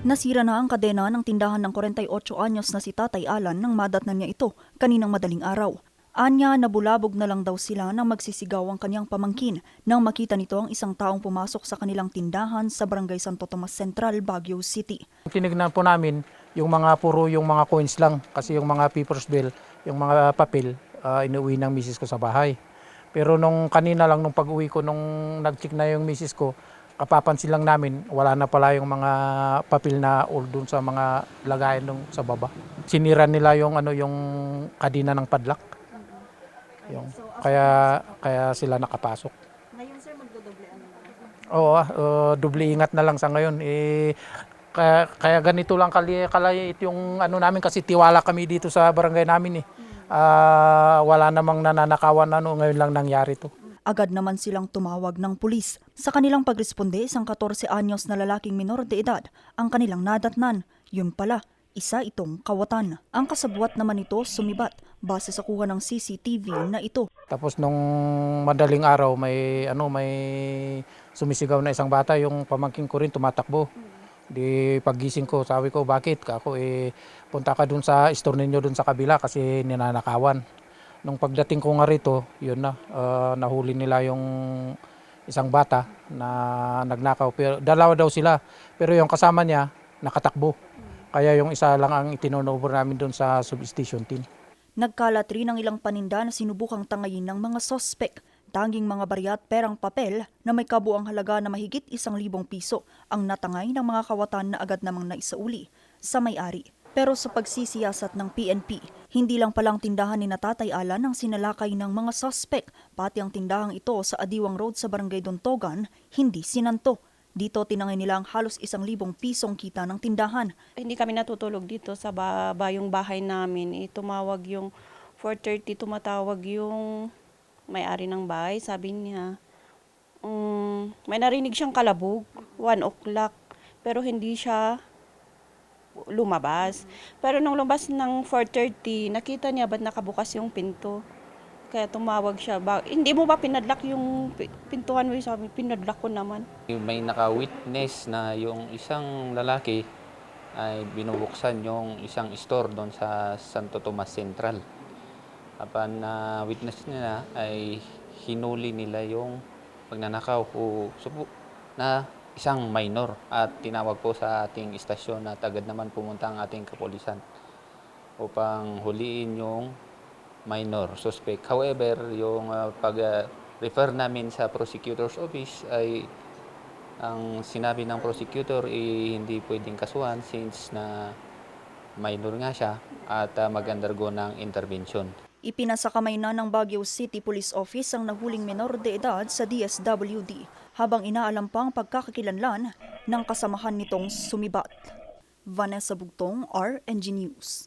Nasira na ang kadena ng tindahan ng 48 anyos na si Tatay Alan nang madatnan niya ito kaninang madaling araw. Anya, nabulabog na lang daw sila nang magsisigaw ang kanyang pamangkin nang makita nito ang isang taong pumasok sa kanilang tindahan sa Barangay Santo Tomas Central, Baguio City. Tinignan po namin yung mga puro yung mga coins lang kasi yung mga papers bill, yung mga papel, ah, inuwi ng misis ko sa bahay. Pero nung kanina lang nung pag-uwi ko nung nag-check na yung misis ko, kapapansin lang namin wala na pala yung mga papel na old dun sa mga lagayan nung sa baba. Sinira nila yung ano yung kadina ng padlock. Yung, kaya kaya sila nakapasok. Ngayon sir, magdodoble ano Oo, uh, doble ingat na lang sa ngayon. Eh, kaya, kaya ganito lang kali, kalait yung ano namin kasi tiwala kami dito sa barangay namin eh. Ah, wala namang nananakawan ano, ngayon lang nangyari to. Agad naman silang tumawag ng pulis. Sa kanilang pagresponde, isang 14 anyos na lalaking minor de edad ang kanilang nadatnan. Yun pala, isa itong kawatan. Ang kasabwat naman nito sumibat base sa kuha ng CCTV na ito. Tapos nung madaling araw may ano may sumisigaw na isang bata yung pamangking ko rin tumatakbo. Di paggising ko, sabi ko, bakit? Ako eh, punta ka dun sa store ninyo dun sa kabila kasi ninanakawan. Nung pagdating ko nga rito, yun na, ah, nahuli nila yung isang bata na nagnakaw. Pero, dalawa daw sila, pero yung kasama niya, nakatakbo. Kaya yung isa lang ang itinunover namin dun sa substation team. Nagkalat rin ang ilang paninda na sinubukang tangayin ng mga sospek. Tanging mga barya at perang papel na may kabuang halaga na mahigit isang libong piso ang natangay ng mga kawatan na agad namang naisauli sa may-ari. Pero sa pagsisiyasat ng PNP, hindi lang palang tindahan ni Natatay Alan ang sinalakay ng mga sospek, pati ang tindahang ito sa Adiwang Road sa Barangay Dontogan, hindi sinanto. Dito tinangay nila ang halos isang libong pisong kita ng tindahan. hindi kami natutulog dito sa ba- bayong bahay namin. Eh, tumawag yung 4.30, tumatawag yung may-ari ng bahay. Sabi niya, mm, may narinig siyang kalabog, 1 o'clock. Pero hindi siya lumabas. Pero nung lumabas ng 4.30, nakita niya ba't nakabukas yung pinto. Kaya tumawag siya. Ba, hindi mo ba pinadlock yung pi- pintuan mo? Sabi, pinadlock ko naman. May naka-witness na yung isang lalaki ay binubuksan yung isang store doon sa Santo Tomas Central. Apan na witness nila ay hinuli nila yung pagnanakaw o supo na isang minor at tinawag po sa ating istasyon at agad naman pumunta ang ating kapulisan upang huliin yung minor suspect. However, yung ah, pag-refer namin sa prosecutor's office ay ang sinabi ng prosecutor ay hindi pwedeng kasuhan since na minor nga siya at uh, mag-undergo ng intervention. Ipinasakamay na ng Baguio City Police Office ang nahuling menor de edad sa DSWD habang inaalam pa ang pagkakakilanlan ng kasamahan nitong sumibat. Vanessa Bugtong, RNG News.